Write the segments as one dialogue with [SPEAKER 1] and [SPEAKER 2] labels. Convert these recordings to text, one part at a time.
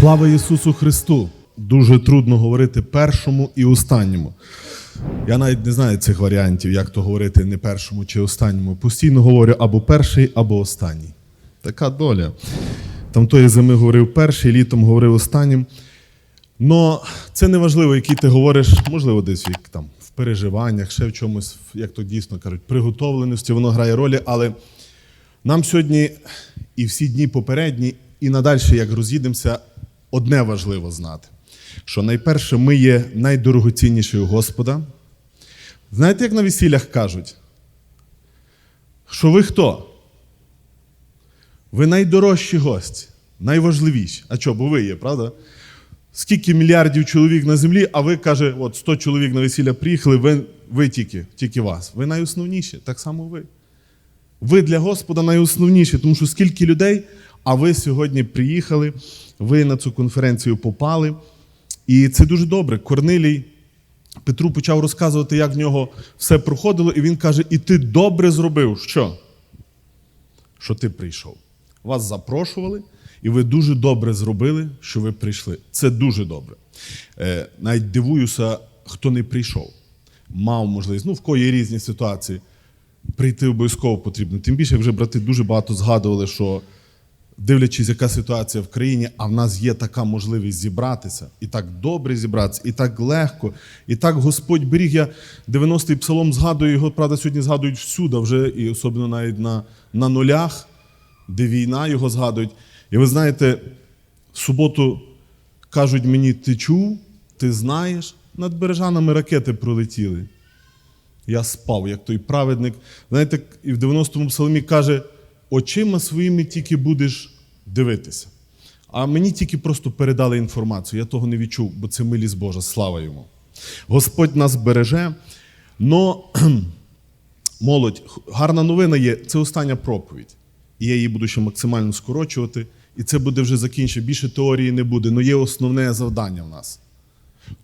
[SPEAKER 1] Слава Ісусу Христу! Дуже трудно говорити першому і останньому. Я навіть не знаю цих варіантів, як то говорити не першому чи останньому. Постійно говорю або перший, або останній. Така доля. Там тої зими говорив перший, літом говорив останнім. Но це не важливо, який ти говориш, можливо, десь як там в переживаннях, ще в чомусь, як то дійсно кажуть, приготовленості, воно грає ролі. Але нам сьогодні і всі дні попередні, і надальше, як роз'їдемося, одне важливо знати: що найперше ми є найдорогоцінніші у Господа. Знаєте, як на весіллях кажуть? Що ви хто? Ви найдорожчі гості, найважливіші. А що, бо ви є, правда? Скільки мільярдів чоловік на землі, а ви каже, от 100 чоловік на весілля приїхали, ви, ви тільки, тільки вас. Ви найосновніші, так само ви. Ви для Господа найосновніші, тому що скільки людей, а ви сьогодні приїхали, ви на цю конференцію попали. І це дуже добре. Корнилій Петру почав розказувати, як в нього все проходило, і він каже: І ти добре зробив. Що? Що ти прийшов. Вас запрошували, і ви дуже добре зробили, що ви прийшли. Це дуже добре. Е, навіть дивуюся, хто не прийшов. Мав можливість, ну в кого є різні ситуації. Прийти обов'язково потрібно. Тим більше, вже брати дуже багато згадували, що дивлячись, яка ситуація в країні, а в нас є така можливість зібратися, і так добре зібратися, і так легко, і так Господь беріг. Я 90-й псалом згадую, його, правда, сьогодні згадують всюди вже, і особливо навіть на, на нулях, де війна його згадують. І ви знаєте, в суботу кажуть мені, ти чув, ти знаєш, над бережанами ракети пролетіли. Я спав, як той праведник. Знаєте, і в 90-му псалмі каже, очима своїми тільки будеш дивитися. А мені тільки просто передали інформацію. Я того не відчув, бо це милість Божа, слава йому. Господь нас береже. Но молодь, гарна новина є, це остання проповідь. І я її буду ще максимально скорочувати. І це буде вже закінчено. Більше теорії не буде. але є основне завдання в нас.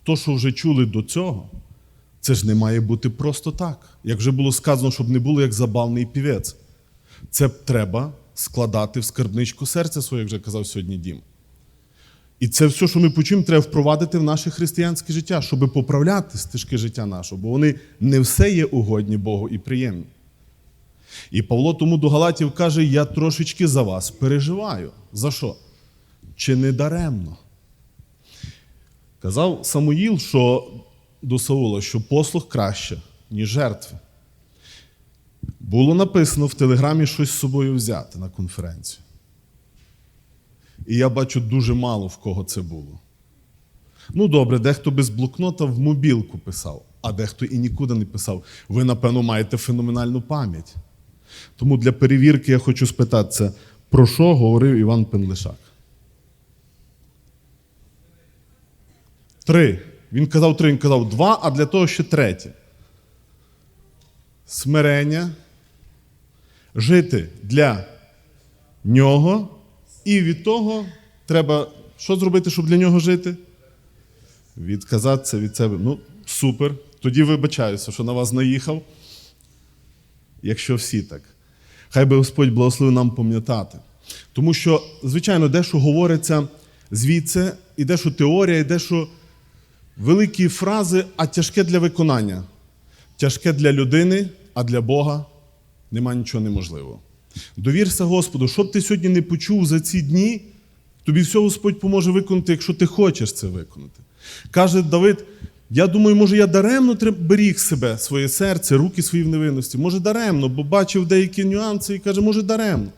[SPEAKER 1] То, що вже чули до цього, це ж не має бути просто так. Як вже було сказано, щоб не було як забавний півець. Це треба складати в скарбничку серця своє, як вже казав сьогодні Дім. І це все, що ми почуємо, треба впровадити в наше християнське життя, щоб поправляти стежки життя нашого, бо вони не все є угодні Богу і приємні. І Павло тому до Галатів каже: я трошечки за вас переживаю. За що? Чи не даремно? Казав Самуїл, що до Саула, що послух краще, ніж жертви. Було написано в телеграмі щось з собою взяти на конференцію. І я бачу дуже мало в кого це було. Ну, добре, дехто без блокнота в мобілку писав, а дехто і нікуди не писав. Ви, напевно, маєте феноменальну пам'ять. Тому для перевірки я хочу спитатися, про що говорив Іван Пенлишак? Три. Він казав три, він казав два, а для того ще третє. Смирення. Жити для нього. І від того треба що зробити, щоб для нього жити? Відказатися від себе. Ну, супер. Тоді вибачаюся, що на вас наїхав. Якщо всі так. Хай би Господь благословив нам пам'ятати. Тому що, звичайно, дещо говориться звідси, і дещо теорія, і дещо великі фрази, а тяжке для виконання. Тяжке для людини, а для Бога нема нічого неможливого. Довірся Господу, що б ти сьогодні не почув за ці дні, тобі все Господь поможе виконати, якщо ти хочеш це виконати. Каже Давид: я думаю, може, я даремно беріг себе, своє серце, руки свої в невинності. Може, даремно, бо бачив деякі нюанси і каже, може, даремно.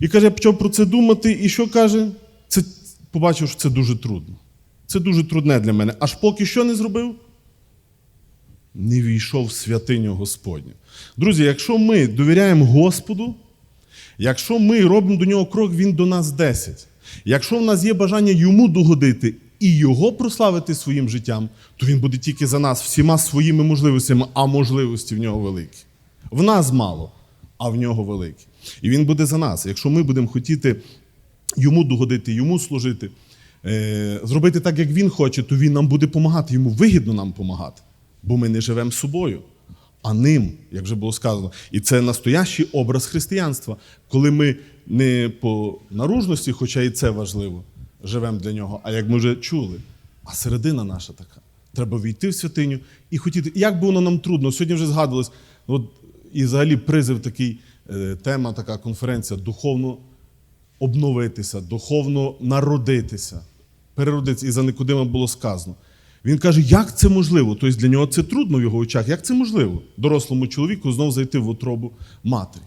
[SPEAKER 1] І каже, я почав про це думати, і що каже? Це побачив, що це дуже трудно. Це дуже трудне для мене. Аж поки що не зробив, не війшов в святиню Господню. Друзі, якщо ми довіряємо Господу, якщо ми робимо до нього крок, Він до нас 10. Якщо в нас є бажання йому догодити і його прославити своїм життям, то він буде тільки за нас всіма своїми можливостями, а можливості в нього великі. В нас мало, а в нього великі. І він буде за нас. Якщо ми будемо хотіти йому догодити, йому служити, е, зробити так, як він хоче, то він нам буде допомагати. Йому вигідно нам допомагати, бо ми не живемо собою. А ним, як вже було сказано, і це настоящий образ християнства, коли ми не по наружності, хоча і це важливо, живемо для нього, а як ми вже чули. А середина наша така. Треба війти в святиню і хотіти. Як би воно нам трудно, сьогодні вже згадувалось, от, і взагалі призив такий, е, тема, така конференція духовно обновитися, духовно народитися, переродитися. І за Никодима було сказано. Він каже, як це можливо? Тобто для нього це трудно в його очах. Як це можливо? Дорослому чоловіку знову зайти в утробу матері.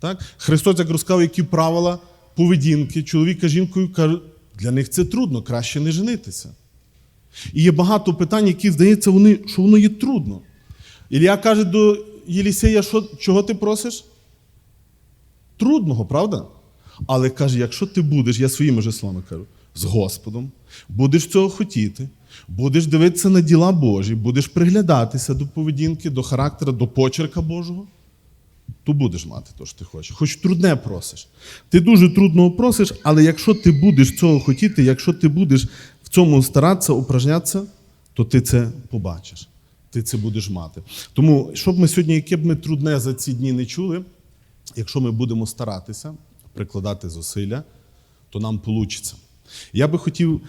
[SPEAKER 1] Так? Христос як розказав, які правила поведінки чоловіка з жінкою, каже, для них це трудно, краще не женитися. І є багато питань, які здається, вони, що воно є трудно. Ілля каже до Єлісея, що, чого ти просиш? Трудного, правда? Але каже, якщо ти будеш, я своїми же словами кажу, з Господом, будеш цього хотіти, будеш дивитися на діла Божі, будеш приглядатися до поведінки, до характера, до почерка Божого, то будеш мати те, що ти хочеш. Хоч трудне просиш. Ти дуже трудного просиш, але якщо ти будеш цього хотіти, якщо ти будеш в цьому старатися, упражнятися, то ти це побачиш. Ти це будеш мати. Тому, щоб ми сьогодні, яке б ми трудне за ці дні не чули, якщо ми будемо старатися, прикладати зусилля, то нам вийде. Я би хотів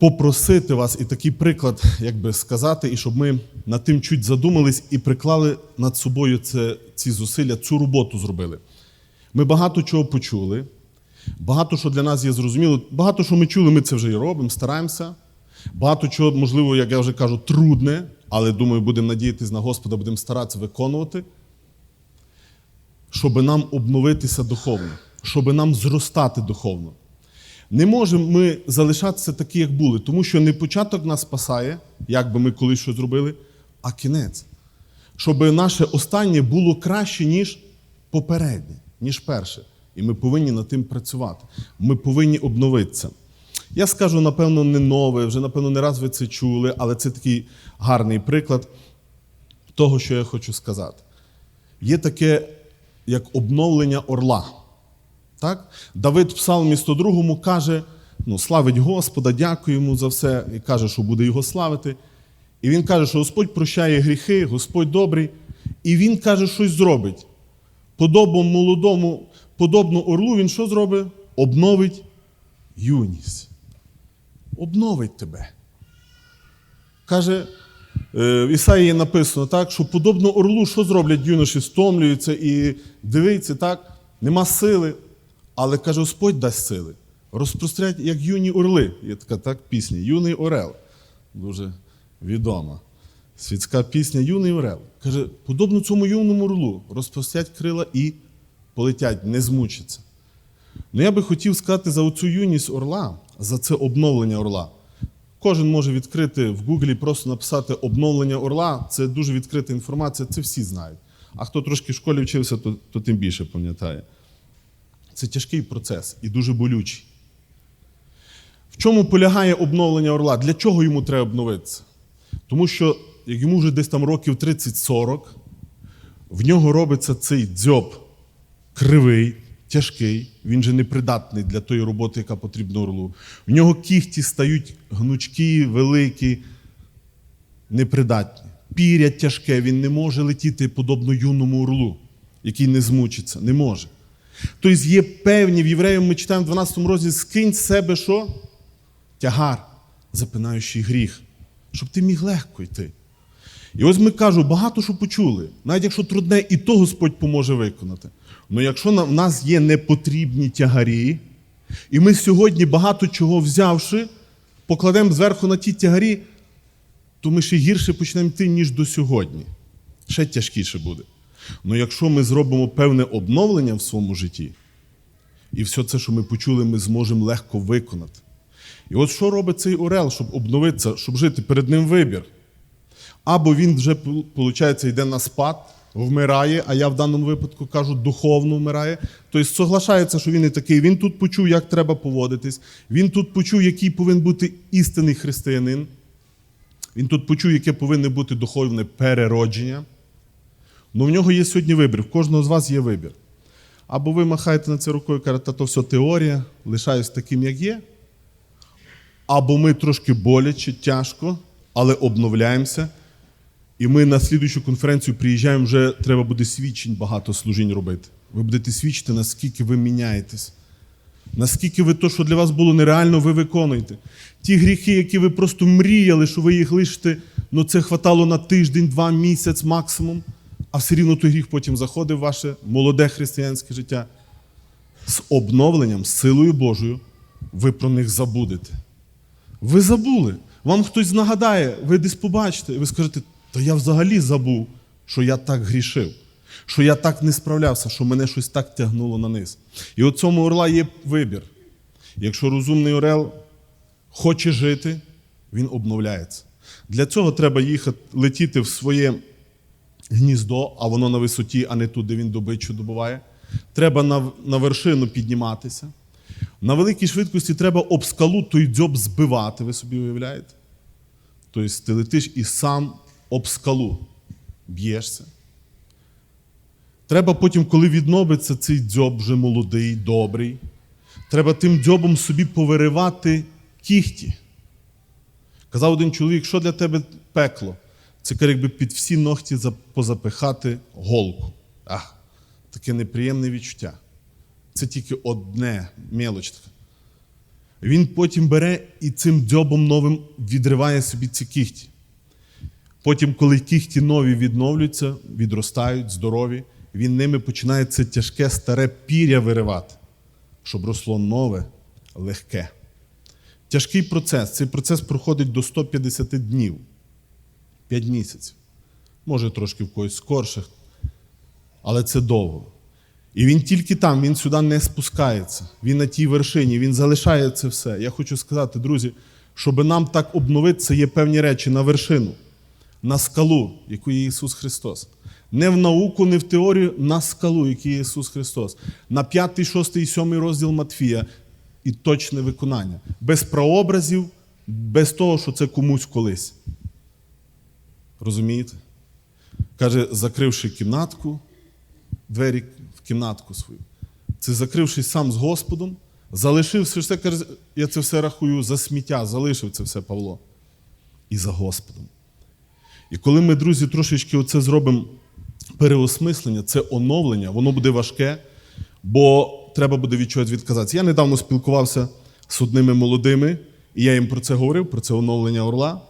[SPEAKER 1] попросити вас і такий приклад, як би сказати, і щоб ми над тим чуть задумались і приклали над собою це, ці зусилля, цю роботу зробили. Ми багато чого почули, багато що для нас є зрозуміло, багато що ми чули, ми це вже і робимо, стараємося. Багато чого, можливо, як я вже кажу, трудне, але думаю, будемо надіятися на Господа, будемо старатися виконувати, щоб нам обновитися духовно, щоб нам зростати духовно. Не можемо ми залишатися такі, як були, тому що не початок нас спасає, як би ми колись що зробили, а кінець. Щоб наше останнє було краще, ніж попереднє, ніж перше. І ми повинні над тим працювати. Ми повинні обновитися. Я скажу, напевно, не нове, вже, напевно, не раз ви це чули, але це такий гарний приклад того, що я хочу сказати. Є таке, як обновлення орла. Так? Давид в Псалмі 102 каже: ну, славить Господа, дякує йому за все, і каже, що буде його славити. І він каже, що Господь прощає гріхи, Господь добрий. І він каже, щось зробить. Подобно молодому, подобно орлу, він що зробить? Обновить юність. Обновить тебе. Каже, е, в Ісаїї написано так, що подобно орлу, що зроблять юноші, стомлюються і дивиться, так, нема сили. Але каже, Господь дасть сили. Розпрострять, як юні орли. Є така так, пісня Юний Орел. Дуже відома. Світська пісня Юний Орел. Каже, подобно цьому юному орлу, розпрострять крила і полетять, не змучаться. Ну я би хотів сказати за оцю юність орла, за це обновлення орла. Кожен може відкрити в Гуглі, просто написати обновлення орла. Це дуже відкрита інформація, це всі знають. А хто трошки в школі вчився, то, то тим більше пам'ятає. Це тяжкий процес і дуже болючий. В чому полягає обновлення орла? Для чого йому треба обновитися? Тому що як йому вже десь там років 30-40, в нього робиться цей дзьоб кривий, тяжкий, він же непридатний для тої роботи, яка потрібна орлу. В нього кіхті стають гнучкі, великі, непридатні. Піря тяжке, він не може летіти подобно юному орлу, який не змучиться. Не може. Тобто є певні в євреїв, ми читаємо в 12 розділі, скинь з себе що? Тягар, запинаючий гріх, щоб ти міг легко йти. І ось ми кажу, багато що почули, навіть якщо трудне, і то Господь поможе виконати. Ну якщо в нас є непотрібні тягарі, і ми сьогодні багато чого взявши, покладемо зверху на ті тягарі, то ми ще гірше почнемо йти, ніж до сьогодні. Ще тяжкіше буде. Ну якщо ми зробимо певне обновлення в своєму житті, і все це, що ми почули, ми зможемо легко виконати. І от що робить цей Орел, щоб обновитися, щоб жити перед ним вибір? Або він вже, виходить, йде на спад, вмирає, а я в даному випадку кажу, духовно вмирає. Тобто соглашається, що він і такий. Він тут почув, як треба поводитись. Він тут почув, який повинен бути істинний християнин. Він тут почув, яке повинне бути духовне переродження. Ну в нього є сьогодні вибір. В кожного з вас є вибір. Або ви махаєте на це рукою і кажете, то все теорія, лишаюсь таким, як є. Або ми трошки боляче, тяжко, але обновляємося. І ми на слідуючу конференцію приїжджаємо, вже треба буде свідчень багато служінь робити. Ви будете свідчити, наскільки ви міняєтесь. Наскільки ви то, що для вас було нереально, ви виконуєте. Ті гріхи, які ви просто мріяли, що ви їх лишите, ну це хватало на тиждень, два місяць максимум, а все рівно той гріх потім заходив в ваше молоде християнське життя. З обновленням, з силою Божою, ви про них забудете. Ви забули. Вам хтось нагадає, ви десь побачите, і ви скажете, та я взагалі забув, що я так грішив, що я так не справлявся, що мене щось так тягнуло на низ. І у цьому орла є вибір. Якщо розумний орел хоче жити, він обновляється. Для цього треба їхати, летіти в своє гніздо, а воно на висоті, а не тут, де він добичу добуває. Треба на, на вершину підніматися. На великій швидкості треба об скалу той дзьоб збивати, ви собі уявляєте? Тобто ти летиш і сам об скалу б'єшся. Треба потім, коли відновиться цей дзьоб вже молодий, добрий, треба тим дзьобом собі повиривати кіхті. Казав один чоловік, що для тебе пекло? Це як якби під всі ногті позапихати голку. Ах, таке неприємне відчуття. Це тільки одне мелоч така. Він потім бере і цим дзьобом новим відриває собі ці кіхті. Потім, коли кіхті нові відновлюються, відростають, здорові, він ними починає це тяжке старе піря виривати, щоб росло нове, легке. Тяжкий процес. Цей процес проходить до 150 днів, 5 місяців. Може, трошки в когось скорше, але це довго. І він тільки там, він сюди не спускається. Він на тій вершині, він залишає це все. Я хочу сказати, друзі, щоб нам так обновитися, є певні речі на вершину, на скалу, яку є Ісус Христос. Не в науку, не в теорію, на скалу, який є Ісус Христос. На 5, 6 і 7 розділ Матфія і точне виконання. Без прообразів, без того, що це комусь колись. Розумієте? Каже, закривши кімнатку, двері в кімнатку свою. Це закрившись сам з Господом, залишився все, каже, я це все рахую за сміття, залишив це все Павло. І за Господом. І коли ми, друзі, трошечки оце зробимо переосмислення, це оновлення, воно буде важке, бо треба буде від чогось відказатися. Я недавно спілкувався з одними молодими, і я їм про це говорив, про це оновлення орла.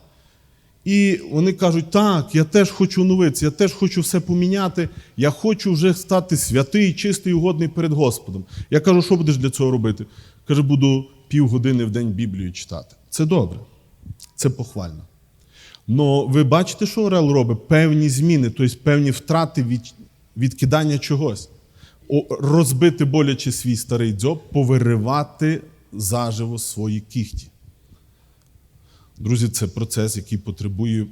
[SPEAKER 1] І вони кажуть, так, я теж хочу оновитися, я теж хочу все поміняти, я хочу вже стати святий, чистий, угодний перед Господом. Я кажу, що будеш для цього робити? Каже, буду півгодини в день Біблію читати. Це добре, це похвально. Но ви бачите, що Орел робить? Певні зміни, тобто певні втрати від відкидання чогось. Розбити боляче свій старий дзьоб, повиривати заживо свої кіхті. Друзі, це процес, який потребує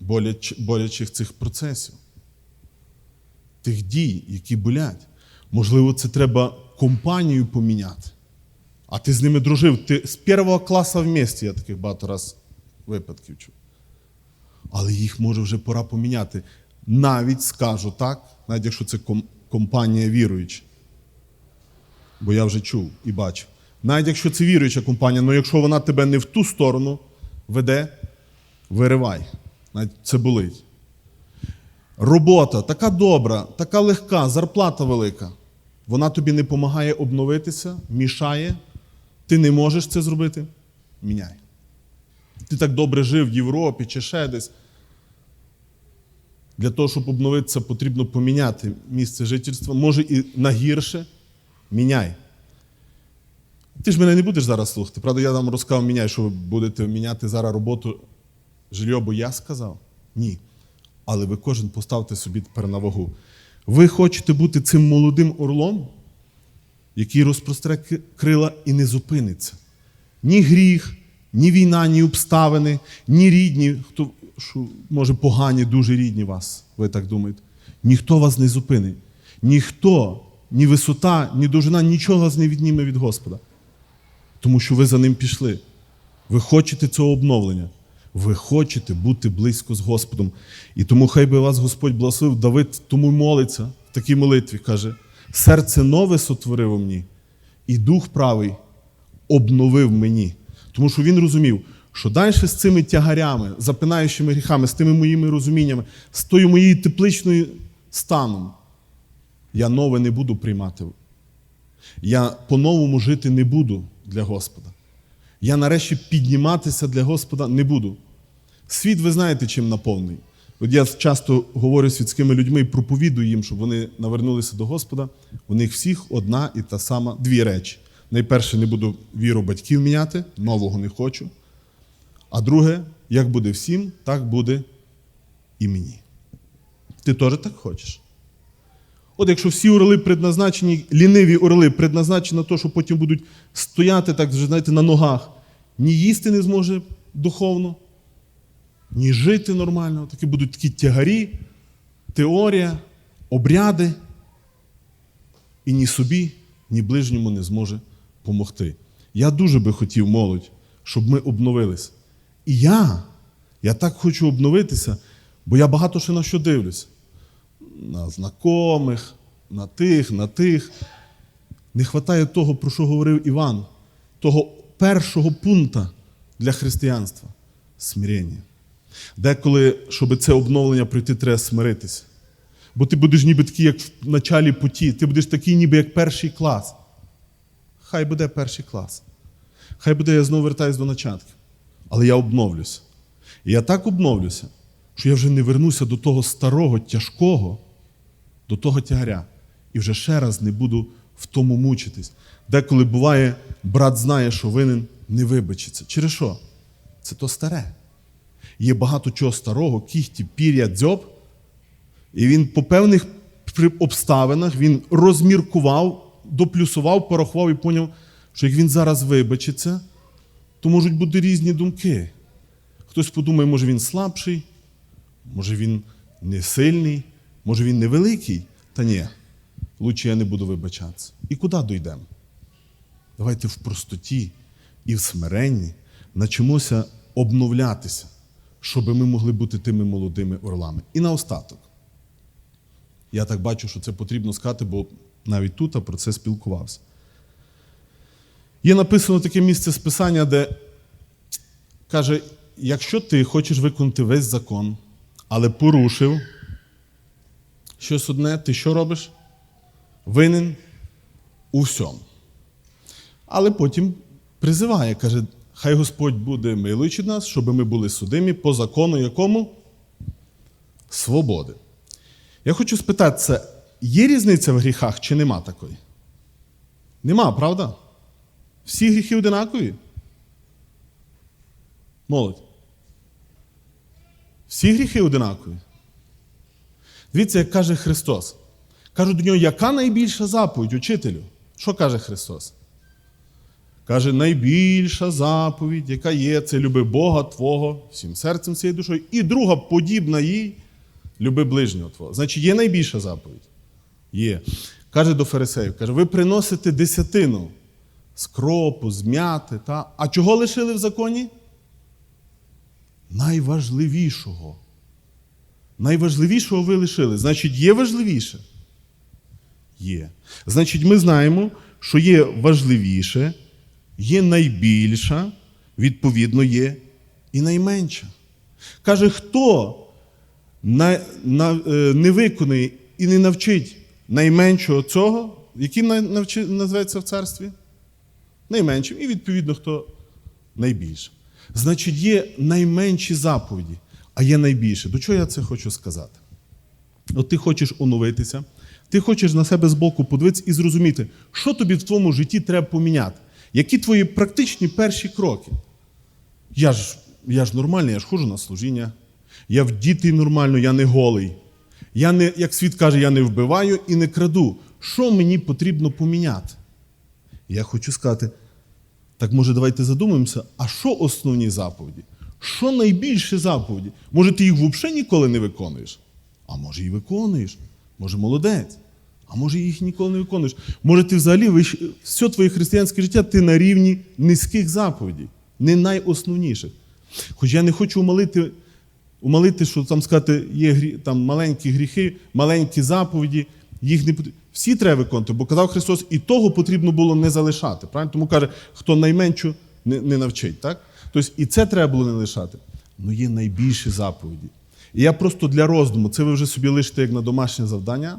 [SPEAKER 1] боляч, болячих цих процесів, тих дій, які болять. Можливо, це треба компанію поміняти. А ти з ними дружив. Ти з першого класу в місті, я таких багато раз випадків чув. Але їх може вже пора поміняти. Навіть скажу так, навіть якщо це компанія віруюча. Бо я вже чув і бачив. Навіть якщо це віруюча компанія, але якщо вона тебе не в ту сторону веде, виривай. Навіть це болить. Робота така добра, така легка, зарплата велика. Вона тобі не допомагає обновитися, мішає. Ти не можеш це зробити. Міняй. Ти так добре жив в Європі чи ще десь. Для того, щоб обновитися, потрібно поміняти місце жительства. Може і на гірше. Міняй. Ти ж мене не будеш зараз слухати. Правда, я вам розказав, міняй, що ви будете міняти зараз роботу жилье, бо я сказав? Ні. Але ви кожен поставте собі тепер на вагу. Ви хочете бути цим молодим орлом, який розпростре крила і не зупиниться. Ні гріх, ні війна, ні обставини, ні рідні, хто що, може погані, дуже рідні вас, ви так думаєте. Ніхто вас не зупинить. Ніхто, ні висота, ні довжина, нічого вас не відніме від Господа. Тому що ви за ним пішли. Ви хочете цього обновлення. Ви хочете бути близько з Господом. І тому хай би вас Господь благословив. Давид тому молиться в такій молитві. Каже: серце нове сотворив у мені, і дух правий обновив мені. Тому що він розумів, що далі з цими тягарями, запинаючими гріхами, з тими моїми розуміннями, з тою моєю тепличною станом, я нове не буду приймати. Я по-новому жити не буду для Господа. Я нарешті підніматися для Господа не буду. Світ, ви знаєте, чим наповнений. От я часто говорю з світськими людьми і проповідую їм, щоб вони навернулися до Господа. У них всіх одна і та сама дві речі. Найперше, не буду віру батьків міняти, нового не хочу. А друге, як буде всім, так буде і мені. Ти теж так хочеш? От якщо всі орли предназначені, ліниві орли предназначені на те, що потім будуть стояти так, вже, знаєте, на ногах, ні їсти не зможе духовно, ні жити нормально, такі будуть такі тягарі, теорія, обряди, і ні собі, ні ближньому не зможе помогти. Я дуже би хотів, молодь, щоб ми обновилися. І я, я так хочу обновитися, бо я багато ще на що дивлюся на знайомих, на тих, на тих. Не вистачає того, про що говорив Іван, того першого пункта для християнства смирення. Деколи, щоб це обновлення пройти, треба смиритися. Бо ти будеш ніби такий, як в началі путі, ти будеш такий, ніби як перший клас. Хай буде перший клас. Хай буде, я знову вертаюсь до начатків. Але я обновлюся. І я так обновлюся, що я вже не вернуся до того старого, тяжкого, до того тягаря. І вже ще раз не буду в тому мучитись. Деколи буває, брат знає, що винен, не вибачиться. Через що? Це то старе. Є багато чого старого, кіхті, пір'я, дзьоб. І він по певних обставинах він розміркував, доплюсував, порахував і поняв, що як він зараз вибачиться, то можуть бути різні думки. Хтось подумає, може він слабший, може він не сильний, може він невеликий. Та ні, лучше я не буду вибачатися. І куди дійдемо? Давайте в простоті і в смиренні начимося обновлятися, щоб ми могли бути тими молодими орлами. І наостаток. Я так бачу, що це потрібно сказати, бо навіть тут я про це спілкувався. Є написано таке місце з Писання, де каже: якщо ти хочеш виконати весь закон, але порушив щось одне, ти що робиш? Винен у всьому. Але потім призиває, каже, хай Господь буде милуючи нас, щоб ми були судимі по закону якому? Свободи. Я хочу спитатися, є різниця в гріхах чи нема такої? Нема, правда? Всі гріхи одинакові? Молодь. Всі гріхи одинакові. Дивіться, як каже Христос. Кажуть до нього, яка найбільша заповідь, учителю? Що каже Христос? Каже, найбільша заповідь, яка є, це люби Бога Твого всім серцем, всією душою. І друга, подібна їй, люби ближнього Твого. Значить, є найбільша заповідь? Є. Каже до фарисеїв, каже, ви приносите десятину з кропу, з м'яти. Та? А чого лишили в законі? Найважливішого. Найважливішого ви лишили. Значить, є важливіше? Є. Значить, ми знаємо, що є важливіше, є найбільша, відповідно, є і найменша. Каже, хто на, на, е, не виконує і не навчить найменшого цього, яким навчи, називається в царстві? Найменшим. І відповідно, хто найбільше. Значить, є найменші заповіді, а є найбільше. До чого я це хочу сказати? От ти хочеш оновитися, ти хочеш на себе збоку подивитися і зрозуміти, що тобі в твоєму житті треба поміняти. Які твої практичні перші кроки? Я ж, я ж нормальний, я ж ходжу на служіння, я вдітий нормально, я не голий. Я не, як світ каже, я не вбиваю і не краду. Що мені потрібно поміняти? Я хочу сказати, так може давайте задумаємося, а що основні заповіді? Що найбільше заповіді? Може, ти їх взагалі ніколи не виконуєш? А може і виконуєш. Може, молодець. А може, їх ніколи не виконуєш. Може, ти взагалі все твоє християнське життя ти на рівні низьких заповідей, не найосновніших. Хоч я не хочу умалити, умалити що там сказати, є там маленькі гріхи, маленькі заповіді, їх не всі треба виконувати, бо казав Христос, і того потрібно було не залишати. Правильно? Тому каже, хто найменшу не, не навчить. Так? Тобто і це треба було не лишати. Ну є найбільші заповіді. І я просто для роздуму, це ви вже собі лишите як на домашнє завдання.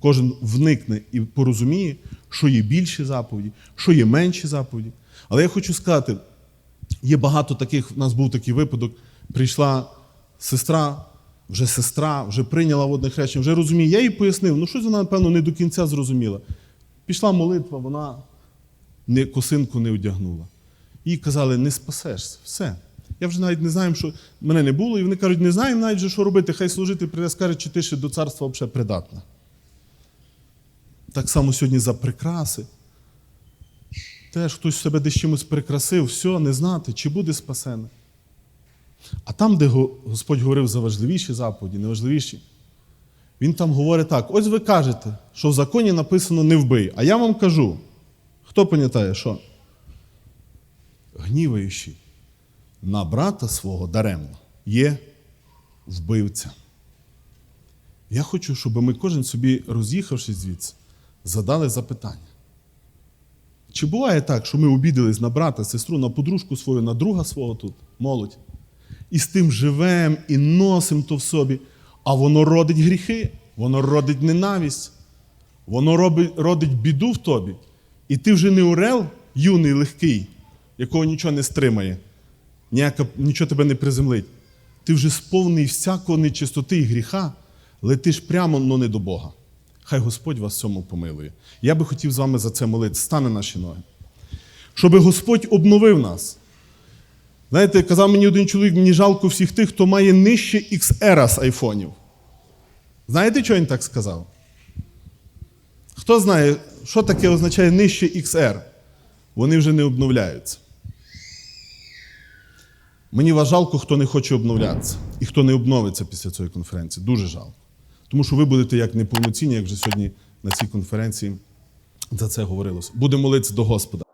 [SPEAKER 1] Кожен вникне і порозуміє, що є більші заповіді, що є менші заповіді. Але я хочу сказати, є багато таких, у нас був такий випадок, прийшла сестра, вже сестра, вже прийняла водне хрещення, вже розуміє. Я їй пояснив, ну щось вона, напевно, не до кінця зрозуміла. Пішла молитва, вона косинку не одягнула. Їй казали, не спасешся. Все. Я вже навіть не знаю, що мене не було, і вони кажуть, не знаємо навіть, що робити. Хай служити прийде, скаже, чи ти ще до царства взагалі придатна. Так само сьогодні за прикраси. Теж хтось себе десь чимось прикрасив, все, не знати, чи буде спасене. А там, де Господь говорив за важливіші заповіді, неважливіші, Він там говорить так: ось ви кажете, що в законі написано не вбий. А я вам кажу, хто пам'ятає, що? Гніваючи на брата свого даремно є вбивця. Я хочу, щоб ми кожен собі, роз'їхавшись звідси, задали запитання. Чи буває так, що ми обідались на брата, сестру, на подружку свою, на друга свого тут, молодь, і з тим живемо і носимо то в собі, а воно родить гріхи, воно родить ненависть, воно родить біду в тобі. І ти вже не орел, юний, легкий, якого нічого не стримає, ніяка, нічого тебе не приземлить. Ти вже сповний всякого нечистоти і гріха, летиш прямо, но не до Бога. Хай Господь вас цьому помилує. Я би хотів з вами за це молити. Стане наші ноги. Щоб Господь обновив нас. Знаєте, казав мені один чоловік, мені жалко всіх тих, хто має нижче XR з айфонів. Знаєте, що він так сказав? Хто знає, що таке означає нижче XR? Вони вже не обновляються. Мені вас жалко, хто не хоче обновлятися і хто не обновиться після цієї конференції. Дуже жалко. Тому що ви будете як неповноцінні, як вже сьогодні на цій конференції за це говорилося. Будемо молитися до Господа.